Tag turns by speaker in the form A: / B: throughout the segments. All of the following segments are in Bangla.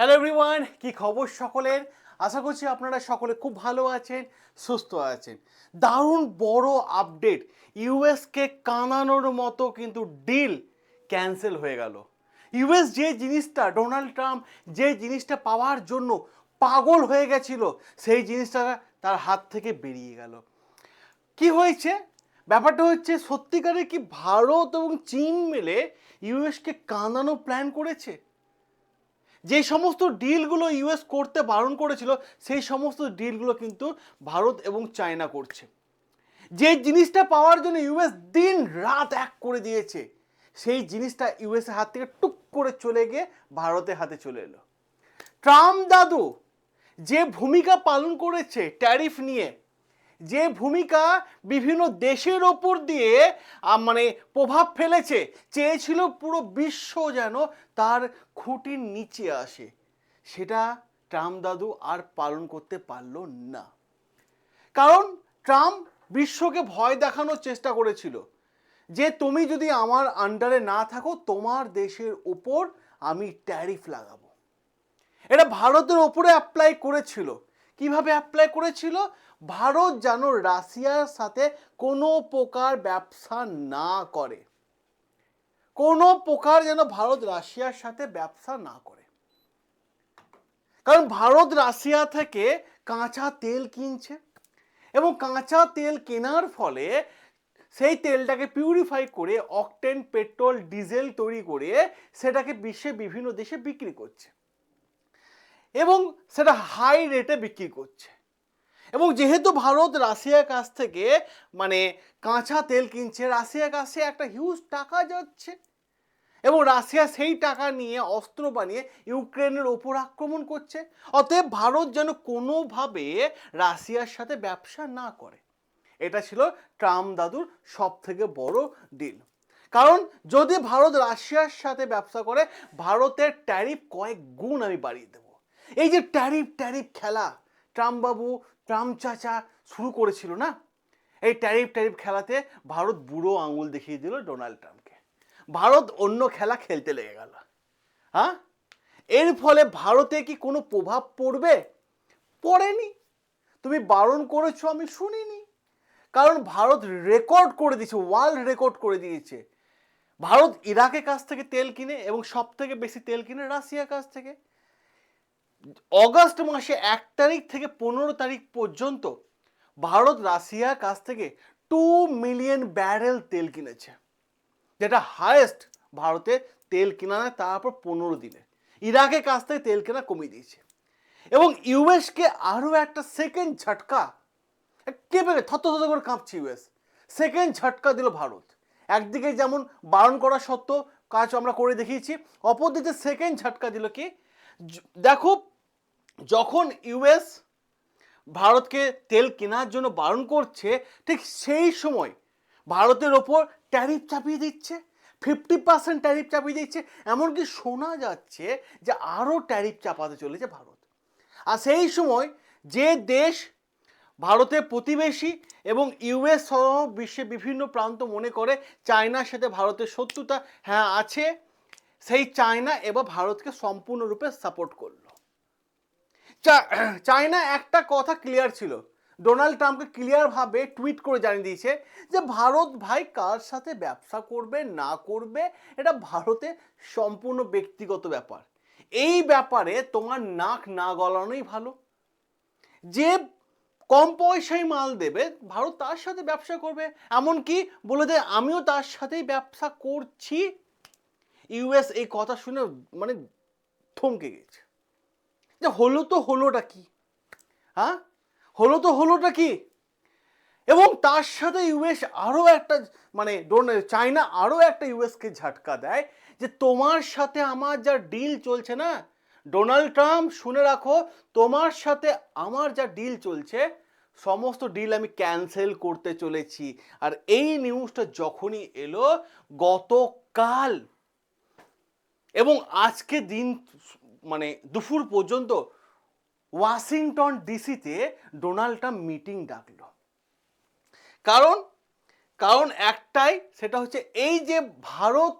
A: হ্যালো এভরিওয়ান কি খবর সকলের? আশা করছি আপনারা সকলে খুব ভালো আছেন, সুস্থ আছেন। দারুণ বড় আপডেট ইউএসকে কানানোর মতো কিন্তু ডিল ক্যান্সেল হয়ে গেল। ইউএস যে জিনিসটা ডোনাল্ড ট্রাম্প যে জিনিসটা পাওয়ার জন্য পাগল হয়ে গেছিল, সেই জিনিসটা তার হাত থেকে বেরিয়ে গেল। কি হয়েছে? ব্যাপারটা হচ্ছে, সত্যিকারে কি ভারত এবং চীন মিলে ইউএসকে কাঁদানো প্ল্যান করেছে? যে সমস্ত ডিলগুলো ইউএস করতে বারণ করেছিল, সেই সমস্ত ডিলগুলো কিন্তু ভারত এবং চায়না করছে। যে জিনিসটা পাওয়ার জন্য ইউএস দিন রাত এক করে দিয়েছে, সেই জিনিসটা ইউএসের হাত থেকে টুক করে চলে গিয়ে ভারতের হাতে চলে এলো। ট্রাম্প দাদু যে ভূমিকা পালন করেছে ট্যারিফ নিয়ে যে ভূমিকা বিভিন্ন দেশের ওপর দিয়ে মানে প্রভাব ফেলেছে, চেয়েছিল পুরো বিশ্ব যেন তার খুঁটির নিচে আসে, সেটা ট্রাম্প দাদু আর পালন করতে পারল না। কারণ ট্রাম্প বিশ্বকে ভয় দেখানোর চেষ্টা করেছিল, যে তুমি যদি আমার আন্ডারে না থাকো, তোমার দেশের ওপর আমি ট্যারিফ লাগাবো। এটা ভারতের ওপরে অ্যাপ্লাই করেছিল কীভাবে অ্যাপ্লাই করেছিল? ভারত যেন রাশিয়ার সাথে কোনো প্রকার ব্যবসা না করে। কোনো প্রকার যেন ভারত রাশিয়ার সাথে ব্যবসা না করে। কারণ ভারত রাশিয়া থেকে কাঁচা তেল কিনছে এবং কাঁচা তেল কেনার ফলে সেই তেলটাকে পিউরিফাই করে অকটেন পেট্রোল ডিজেল তৈরি করে সেটাকে বিশ্বে বিভিন্ন দেশে বিক্রি করছে। এবং সেটা হাই রেটে বিক্রি করছে। এবং যেহেতু ভারত রাশিয়ার কাছ থেকে মানে কাঁচা তেল কিনছে, রাশিয়ার কাছে একটা হিউজ টাকা যাচ্ছে। এবং রাশিয়া সেই টাকা নিয়ে অস্ত্র বানিয়ে ইউক্রেনের ওপর আক্রমণ করছে। অতএব ভারত যেন কোনোভাবে রাশিয়ার সাথে ব্যবসা না করে। এটা ছিল ট্রাম্প দাদুর সব থেকে বড় ডিল কারণ যদি ভারত রাশিয়ার সাথে ব্যবসা করে, ভারতের ট্যারিফ কয়েক গুণ আমি বাড়িয়ে দেবো। এই যে ট্যারিফ ট্যারিফ খেলা ট্রাম্প বাবু ট্রাম্প চাচা শুরু করেছিল না? এই ট্যারিফ ট্যারিফ খেলাতে ভারত বুড়ো আঙুল দেখিয়ে দিল ডোনাল্ড ট্রাম্পকে। ভারত অন্য খেলা খেলতে লেগে গেল। হ্যাঁ? এর ফলে ভারতে কি কোনো প্রভাব পড়বে? পড়েনি। তুমি বারণ করেছ, আমি শুনিনি। কারণ ভারত রেকর্ড করে দিয়েছে, ওয়ার্ল্ড রেকর্ড করে দিয়েছে। ভারত ইরাকের কাছ থেকে তেল কিনে এবং সব থেকে বেশি তেল কিনে রাশিয়ার কাছ থেকে। অগস্ট মাসে এক তারিখ থেকে পনেরো তারিখ পর্যন্ত ভারত রাশিয়ার কাছ থেকে টু মিলিয়ন ব্যারেল তেল কিনেছে। যেটা হায়েস্ট ভারতে তেল কেনা নেয় তারপর পনেরো দিনে। ইরাকের কাছ থেকে তেল কেনা কমিয়ে দিয়েছে। এবং ইউএসকে আরও একটা সেকেন্ড ঝটকা কেঁপে থত থত করে কাঁপছে ইউএস সেকেন্ড ঝটকা দিল ভারত। একদিকে যেমন বারণ করা সত্ত্বেও কাজ আমরা করে দেখিয়েছি, অপরদিকে সেকেন্ড ঝটকা দিল কি? দেখো যখন ইউএস ভারতকে তেল কেনার জন্য বারণ করছে, ঠিক সেই সময় ভারতের ওপর ট্যারিফ চাপিয়ে দিচ্ছে ফিফটি পার্সেন্ট ট্যারিফ চাপিয়ে দিচ্ছে। এমনকি শোনা যাচ্ছে যে আরও ট্যারিফ চাপাতে চলেছে ভারত। আর সেই সময় যে দেশ ভারতের প্রতিবেশী এবং ইউএস সহ বিশ্বের বিভিন্ন প্রান্ত মনে করে চায়নার সাথে ভারতের শত্রুতা হ্যাঁ আছে। সেই চায়না এবার ভারতকে সম্পূর্ণরূপে সাপোর্ট করল। চায়না একটা কথা ক্লিয়ার ছিল। ডোনাল্ড ট্রাম্পকে ক্লিয়ারভাবে টুইট করে জানিয়ে দিয়েছে যে, ভারত ভাই কার সাথে ব্যবসা করবে, না করবে, এটা ভারতে সম্পূর্ণ ব্যক্তিগত ব্যাপার। এই ব্যাপারে তোমার নাক না গলানোই ভালো। যে কম পয়সায় মাল দেবে, ভারত তার সাথে ব্যবসা করবে। এমনকি বলে দেয়, আমিও তার সাথেই ব্যবসা করছি। ইউএস এই কথা শুনে মানে থমকে গেছে। যে হলো তো হলোটা কি? হ্যাঁ? হলো তো হলোটা কি? এবং তার সাথে ইউএস আরও একটা মানে চায়না আরও একটা ইউএসকে ঝাটকা দেয় যে তোমার সাথে আমার যা ডিল চলছে না, ডোনাল্ড ট্রাম্প শুনে রাখো, তোমার সাথে আমার যা ডিল চলছে, সমস্ত ডিল আমি ক্যান্সেল করতে চলেছি। আর এই নিউজটা যখনই এলো, গতকাল এবং আজকে দিন মানে দুপুর পর্যন্ত ওয়াশিংটন ডিসিতে ডোনাল্ড ট্রাম্প মিটিং ডাকলো। কারণ কারণ একটাই, সেটা হচ্ছে এই যে ভারত,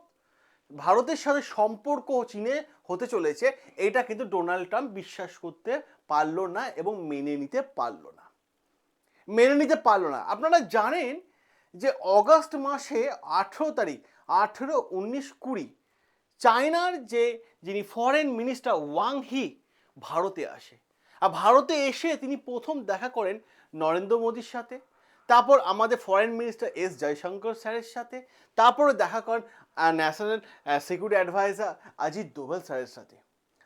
A: ভারতের সাথে সম্পর্ক চীনে হতে চলেছে, এটা কিন্তু ডোনাল্ড ট্রাম্প বিশ্বাস করতে পারল না এবং মেনে নিতে পারল না। মেনে নিতে পারল না। আপনারা জানেন যে অগস্ট মাসে আঠেরো তারিখ, আঠেরো, উনিশ, কুড়ি চায়নার যে যিনি ফরেন মিনিস্টার ওয়াং হি ভারতে আসে। আর ভারতে এসে তিনি প্রথম দেখা করেন নরেন্দ্র মোদীর সাথে, তারপর আমাদের ফরেন মিনিস্টার এস জয়শঙ্কর স্যারের সাথে, তারপরে দেখা করেন national security adviser Ajit Doval স্যারের সাথে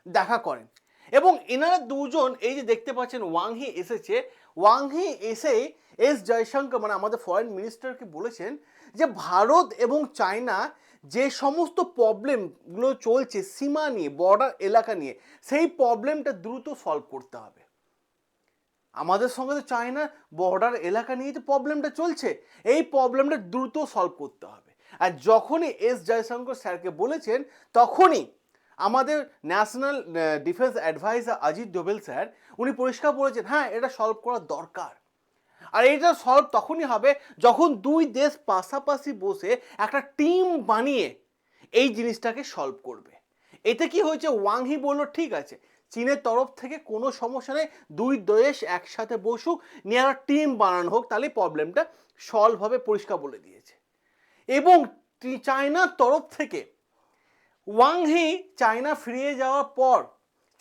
A: দেখা করেন। এবং এনারা দুজন, এই যে দেখতে পাচ্ছেন ওয়াংহি এসেছে। ওয়াংহি এসে এস জয়শঙ্কর মানে আমাদের ফরেন মিনিস্টারকে বলেছেন যে, ভারত এবং চায়না যে সমস্ত প্রবলেমগুলো চলছে সীমা নিয়ে বর্ডার এলাকা নিয়ে, সেই প্রবলেমটা দ্রুত সলভ করতে হবে। আমাদের সঙ্গে তো চায়না বর্ডার এলাকা নিয়ে যে প্রবলেমটা চলছে, এই প্রবলেমটা দ্রুত সলভ করতে হবে। আর যখনই এস জয়শঙ্কর স্যারকে বলেছেন, তখনই আমাদের national defence adviser Ajit Doval sir, উনি পরিষ্কার বলেছেন হ্যাঁ এটা সলভ করা দরকার। আর এটা সলভ তখনই হবে যখন দুই দেশ পাশাপাশি বসে একটা টিম বানিয়ে এই জিনিসটাকে সলভ করবে। এতে কি হয়েছে? ওয়াংহি বলল, ঠিক আছে, চীনের তরফ থেকে কোনো সমস্যা নেই, দুই দেশ একসাথে বসুক, নিয়ে একটা টিম বানানো হোক, তাহলে প্রবলেমটা সলভ হবে, পরিষ্কার বলে দিয়েছে। এবং চায়নার তরফ থেকে ওয়াংহি চায়না ফিরিয়ে যাওয়ার পর,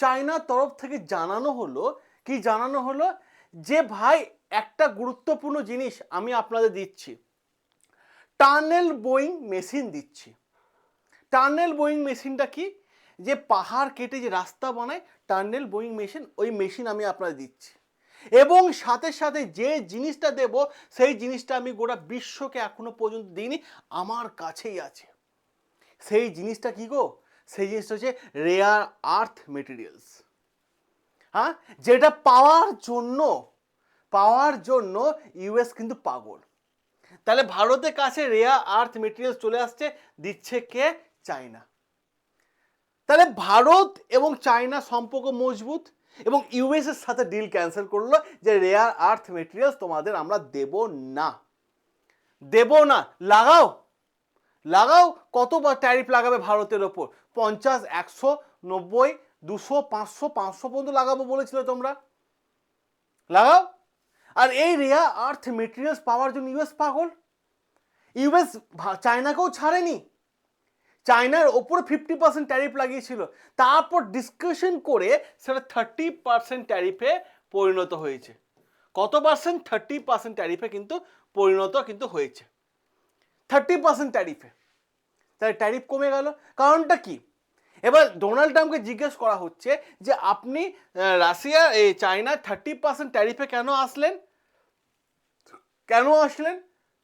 A: চায়নার তরফ থেকে জানানো হলো, কি জানানো হলো? যে ভাই, একটা গুরুত্বপূর্ণ জিনিস আমি আপনাদের দিচ্ছি। টানেল বোয়িং মেশিন দিচ্ছি। টানেল বোয়িং মেশিনটা কি? যে পাহাড় কেটে যে রাস্তা বানায়, টানেল বোয়িং মেশিন, ওই মেশিন আমি আপনাদের দিচ্ছি। এবং সাথে সাথে যে জিনিসটা দেব, সেই জিনিসটা আমি গোটা বিশ্বকে এখনও পর্যন্ত দিইনি, আমার কাছেই আছে। সেই জিনিসটা কি গো? সেই জিনিসটা হচ্ছে রেয়ার আর্থ মেটেরিয়ালস হ্যাঁ? যেটা পাওয়ার জন্য পাওয়ার জন্য ইউএস কিন্তু পাগল। তাহলে ভারতের কাছে রেয়ার আর্থ মেটেরিয়ালস চলে আসছে, দিচ্ছে কে? চায়না। তাহলে ভারত এবং চায়না সম্পর্ক মজবুত এবং ইউএস এর সাথে ডিল ক্যান্সেল করল যে রেয়ার আর্থ মেটেরিয়ালস তোমাদের আমরা দেব না। দেব না। লাগাও। লাগাও। কতবার ট্যারিফ লাগাবে ভারতের ওপর? পঞ্চাশ, একশো, নব্বই দুশো, পাঁচশো পাঁচশো পর্যন্ত লাগাবো বলেছিল তোমরা। লাগাও। আর এই রেয়া আর্থ মেটেরিয়ালস পাওয়ার জন্য ইউএস পাগল। ইউএস চায়নাকেও ছাড়েনি। চায়নার ওপর ফিফটি পার্সেন্ট ট্যারিফ লাগিয়েছিল। তারপর ডিসকাশন করে সেটা থার্টি পার্সেন্ট ট্যারিফে পরিণত হয়েছে। কত পার্সেন্ট থার্টি পার্সেন্ট ট্যারিফে কিন্তু পরিণত কিন্তু হয়েছে। থার্টি পার্সেন্ট ট্যারিফে তাহলে ট্যারিফ কমে গেল। কারণটা কি? এবার ডোনাল্ড ট্রাম্পকে জিজ্ঞেস করা হচ্ছে যে আপনি রাশিয়া এই চায়না থার্টি পার্সেন্ট ট্যারিফে কেন আসলেন? কেন আসলেন?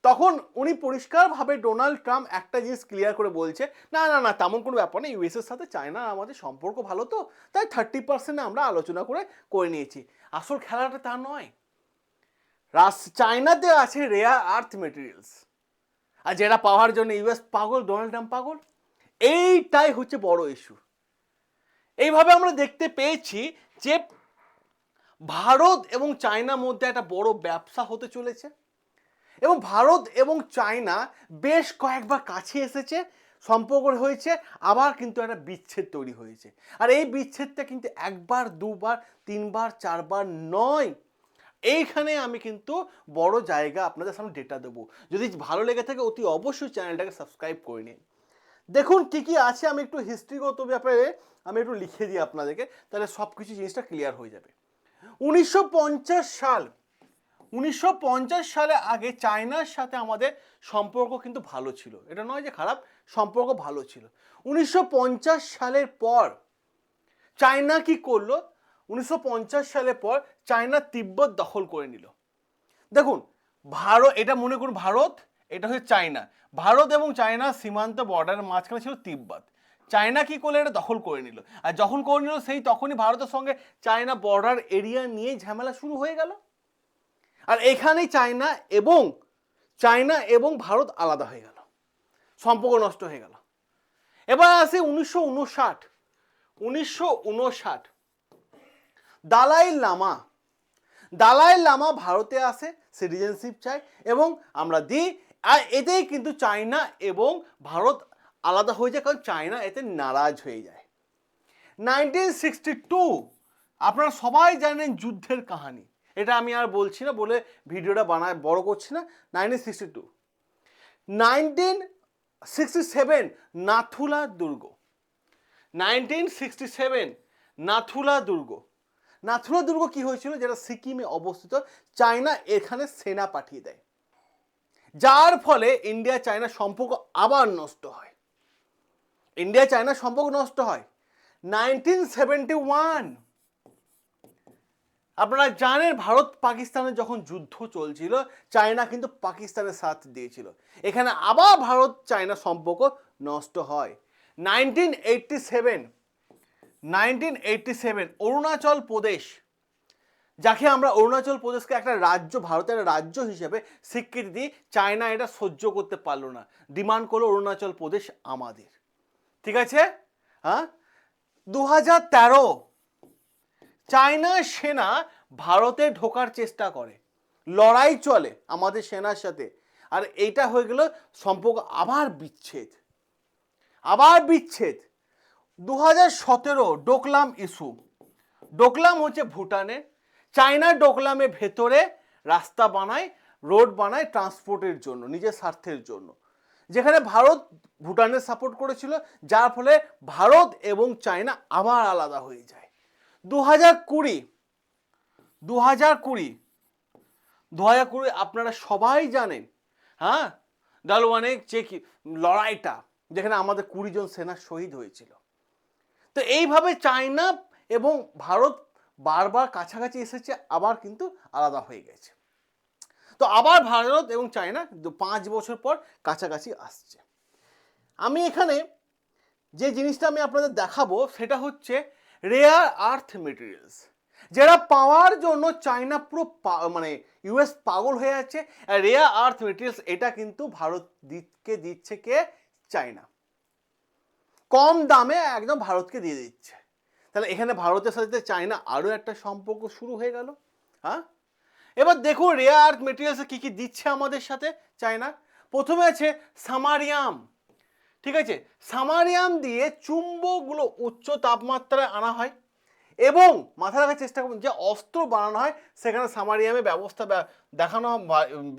A: তখন উনি পরিষ্কারভাবে ডোনাল্ড ট্রাম্প একটা জিনিস ক্লিয়ার করে বলছে, না না না, তেমন কোনো ব্যাপার নেই ইউএসের সাথে চায়না আমাদের সম্পর্ক ভালো তো, তাই থার্টি পার্সেন্টে আমরা আলোচনা করে করে নিয়েছি। আসল খেলাটা তা নয়। রাস চায়নাতে আছে রেয়ার আর্থ মেটেরিয়ালস আর যেটা পাওয়ার জন্য ইউএস পাগল ডোনাল্ড ট্রাম্প পাগল? এইটাই হচ্ছে বড় ইস্যু এইভাবে আমরা দেখতে পেয়েছি যে ভারত এবং চায়নার মধ্যে একটা বড় ব্যবসা হতে চলেছে এবং ভারত এবং চায়না বেশ কয়েকবার কাছে এসেছে, সম্পর্ক হয়েছে, আবার কিন্তু একটা বিচ্ছেদ তৈরি হয়েছে। আর এই বিচ্ছেদটা কিন্তু একবার, দুবার, তিনবার, চারবার নয়। এইখানে আমি কিন্তু বড় জায়গা আপনাদের সামনে ডেটা দেবো। যদি ভালো লেগে থাকে অতি অবশ্যই চ্যানেলটাকে সাবস্ক্রাইব করে নিন। দেখুন কি কি আছে, আমি একটু হিস্ট্রিগত ব্যাপারে আমি একটু লিখে দিই আপনাদেরকে, তাহলে সব কিছু জিনিসটা ক্লিয়ার হয়ে যাবে। উনিশশো পঞ্চাশ সাল, উনিশশো পঞ্চাশ সালে আগে চায়নার সাথে আমাদের সম্পর্ক কিন্তু ভালো ছিল। এটা নয় যে খারাপ, সম্পর্ক ভালো ছিল। উনিশশো পঞ্চাশ সালের পর চায়না কি করল? উনিশশো পঞ্চাশ সালের পর চায়না তিব্বত দখল করে নিল। দেখুন, ভারত, এটা মনে করুন ভারত এটা হচ্ছে চায়না। ভারত এবং চায়না সীমান্ত বর্ডারের মাঝখানে ছিল তিব্বত। চায়না কি করলে? এটা দখল করে নিল। আর যখন করে নিল, সেই তখনই ভারতের সঙ্গে চায়না বর্ডার এরিয়া নিয়ে ঝামেলা শুরু হয়ে গেল। আর এখানেই চায়না এবং চায়না এবং ভারত আলাদা হয়ে গেল। সম্পর্ক নষ্ট হয়ে গেল। এবার আসে উনিশশো উনষাট। উনিশশো উনষাট। দালাই লামা। দালাই লামা ভারতে আসে, সিটিজেনশিপ চায় এবং আমরা দিই আর এতেই কিন্তু চায়না এবং ভারত আলাদা হয়ে যায়, কারণ চায়না এতে নারাজ হয়ে যায়। নাইনটিন সিক্সটি টু আপনারা সবাই জানেন যুদ্ধের কাহানি। এটা আমি আর বলছি না বলে ভিডিওটা বানায়, বড় করছি না। Nineteen sixty two nineteen sixty seven Nathula দুর্গ। নাইনটিন সিক্সটি সেভেন নাথুলা দুর্গ। নাথুলা দুর্গ কি হয়েছিল? যেটা সিকিমে অবস্থিত। চায়না এখানে সেনা পাঠিয়ে দেয়। যার ফলে ইন্ডিয়া চায়না সম্পর্ক আবার নষ্ট হয়। ইন্ডিয়া চায়না সম্পর্ক নষ্ট হয়। নাইনটিন সেভেন্টি ওয়ান আপনারা জানেন ভারত পাকিস্তানের যখন যুদ্ধ চলছিল চায়না কিন্তু পাকিস্তানের সাথ দিয়েছিল। এখানে আবার ভারত চায়না সম্পর্ক নষ্ট হয়। Nineteen eighty seven nineteen eighty seven Arunachal Pradesh. যাকে আমরা অরুণাচল প্রদেশকে একটা রাজ্য, ভারতের রাজ্য হিসেবে স্বীকৃতি দিই চায়না এটা সহ্য করতে পারল না। ডিমান্ড করল অরুণাচল প্রদেশ আমাদের। ঠিক আছে? হ্যাঁ? দু হাজার তেরো, চায়না সেনা ভারতে ঢোকার চেষ্টা করে। লড়াই চলে আমাদের সেনার সাথে। আর এইটা হয়ে গেল সম্পর্ক আবার বিচ্ছেদ। আবার বিচ্ছেদ। দু হাজার সতেরো, ডোকলাম ইস্যু। ডোকলাম হচ্ছে ভুটানে চায়না ডোকলামের ভেতরে রাস্তা বানায়, রোড বানায় ট্রান্সপোর্টের জন্য, নিজের স্বার্থের জন্য। যেখানে ভারত ভুটানের সাপোর্ট করেছিল, যার ফলে ভারত এবং চায়না আবার আলাদা হয়ে যায়। দু হাজার কুড়ি দু হাজার কুড়ি দু হাজার কুড়ি আপনারা সবাই জানেন হ্যাঁ? ডালওয়ানে যে লড়াইটা, যেখানে আমাদের কুড়ি জন সেনা শহীদ হয়েছিল। তো এইভাবে চায়না এবং ভারত বারবার কাছাকাছি এসেছে, আবার কিন্তু আলাদা হয়ে গেছে। তো আবার ভারত এবং চায়না পাঁচ বছর পর কাছাকাছি আসছে। আমি এখানে যে জিনিসটা আমি আপনাদের দেখাবো, সেটা হচ্ছে রেয়ার আর্থ মেটেরিয়ালস যেটা পাওয়ার জন্য চায়না পুরো মানে ইউএস পাগল হয়ে আছে রেয়ার আর্থ মেটেরিয়ালস এটা কিন্তু ভারত দিকে দিচ্ছে কে? চায়না। কম দামে একদম ভারতকে দিয়ে দিচ্ছে। তাহলে এখানে ভারতের সাথে চায়না আরও একটা সম্পর্ক শুরু হয়ে গেল হ্যাঁ? এবার দেখুন রেয়ার আর্থ মেটেরিয়ালসে কী কী দিচ্ছে আমাদের সাথে চায়না। প্রথমে আছে সামারিয়াম, ঠিক আছে? সামারিয়াম দিয়ে চুম্বকগুলো উচ্চ তাপমাত্রায় আনা হয় এবং মাথায় রাখার চেষ্টা করুন, যে অস্ত্র বানানো হয় সেখানে সামারিয়ামের ব্যবস্থা দেখানো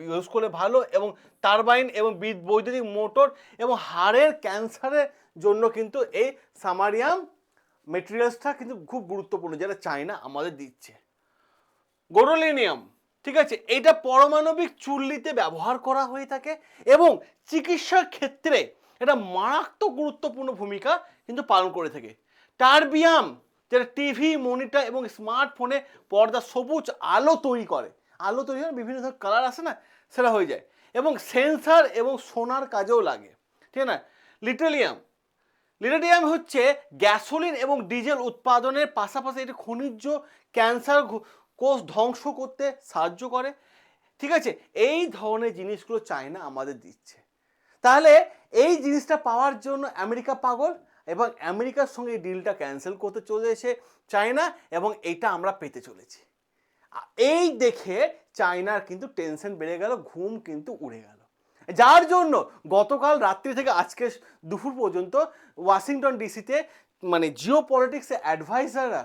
A: ইউজ করলে ভালো এবং টারবাইন এবং বিদ- বৈদ্যুতিক মোটর এবং হাড়ের ক্যান্সারের জন্য কিন্তু এই সামারিয়াম মেটেরিয়ালসটা কিন্তু খুব গুরুত্বপূর্ণ, যেটা চায়না আমাদের দিচ্ছে। গোডোলিনিয়াম ঠিক আছে? এটা পরমাণবিক চুল্লিতে ব্যবহার করা হয়ে থাকে এবং চিকিৎসার ক্ষেত্রে এটা মারাত্মক গুরুত্বপূর্ণ ভূমিকা কিন্তু পালন করে থাকে। টারবিয়াম, যেটা টিভি, মনিটর এবং স্মার্টফোনে পর্দা, সবুজ আলো তৈরি করে। আলো তৈরি হয়, বিভিন্ন ধরনের কালার আসে না, সেটা হয়ে যায়। এবং সেন্সার এবং সোনার কাজেও লাগে, ঠিক না? লিটেলিয়াম লিটেডিয়াম হচ্ছে গ্যাসোলিন এবং ডিজেল উৎপাদনের পাশাপাশি এটি খনিজ ক্যান্সার কোষ ধ্বংস করতে সাহায্য করে। ঠিক আছে, এই ধরনের জিনিসগুলো চায়না আমাদের দিচ্ছে। তাহলে এই জিনিসটা পাওয়ার জন্য আমেরিকা পাগল এবং আমেরিকার সঙ্গে এই ডিলটা ক্যান্সেল করতে চলেছে চায়না এবং এটা আমরা পেতে চলেছি। এই দেখে চায়নার কিন্তু টেনশন বেড়ে গেল, ঘুম কিন্তু উড়ে গেল। যার জন্য গতকাল রাত্রি থেকে আজকে দুপুর পর্যন্ত ওয়াশিংটন ডিসিতে মানে জিও পলিটিক্সের অ্যাডভাইজাররা,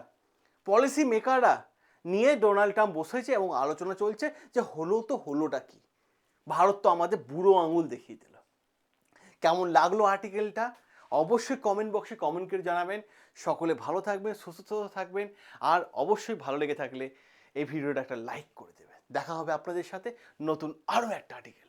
A: পলিসি মেকাররা নিয়ে ডোনাল্ড ট্রাম্প বসেছে এবং আলোচনা চলছে যে হলো তো হলোটা কি। ভারত তো আমাদের বুড়ো আঙুল দেখিয়ে দিল। কেমন লাগল আর্টিকেলটা? অবশ্যই কমেন্ট বক্সে কমেন্ট করে জানাবেন। সকলে ভালো থাকবেন, সুস্থ থাকবেন, আর অবশ্যই ভালো লেগে থাকলে এই ভিডিওটা একটা লাইক করে দেবেন। দেখা হবে আপনাদের সাথে নতুন আরও একটা আর্টিকেল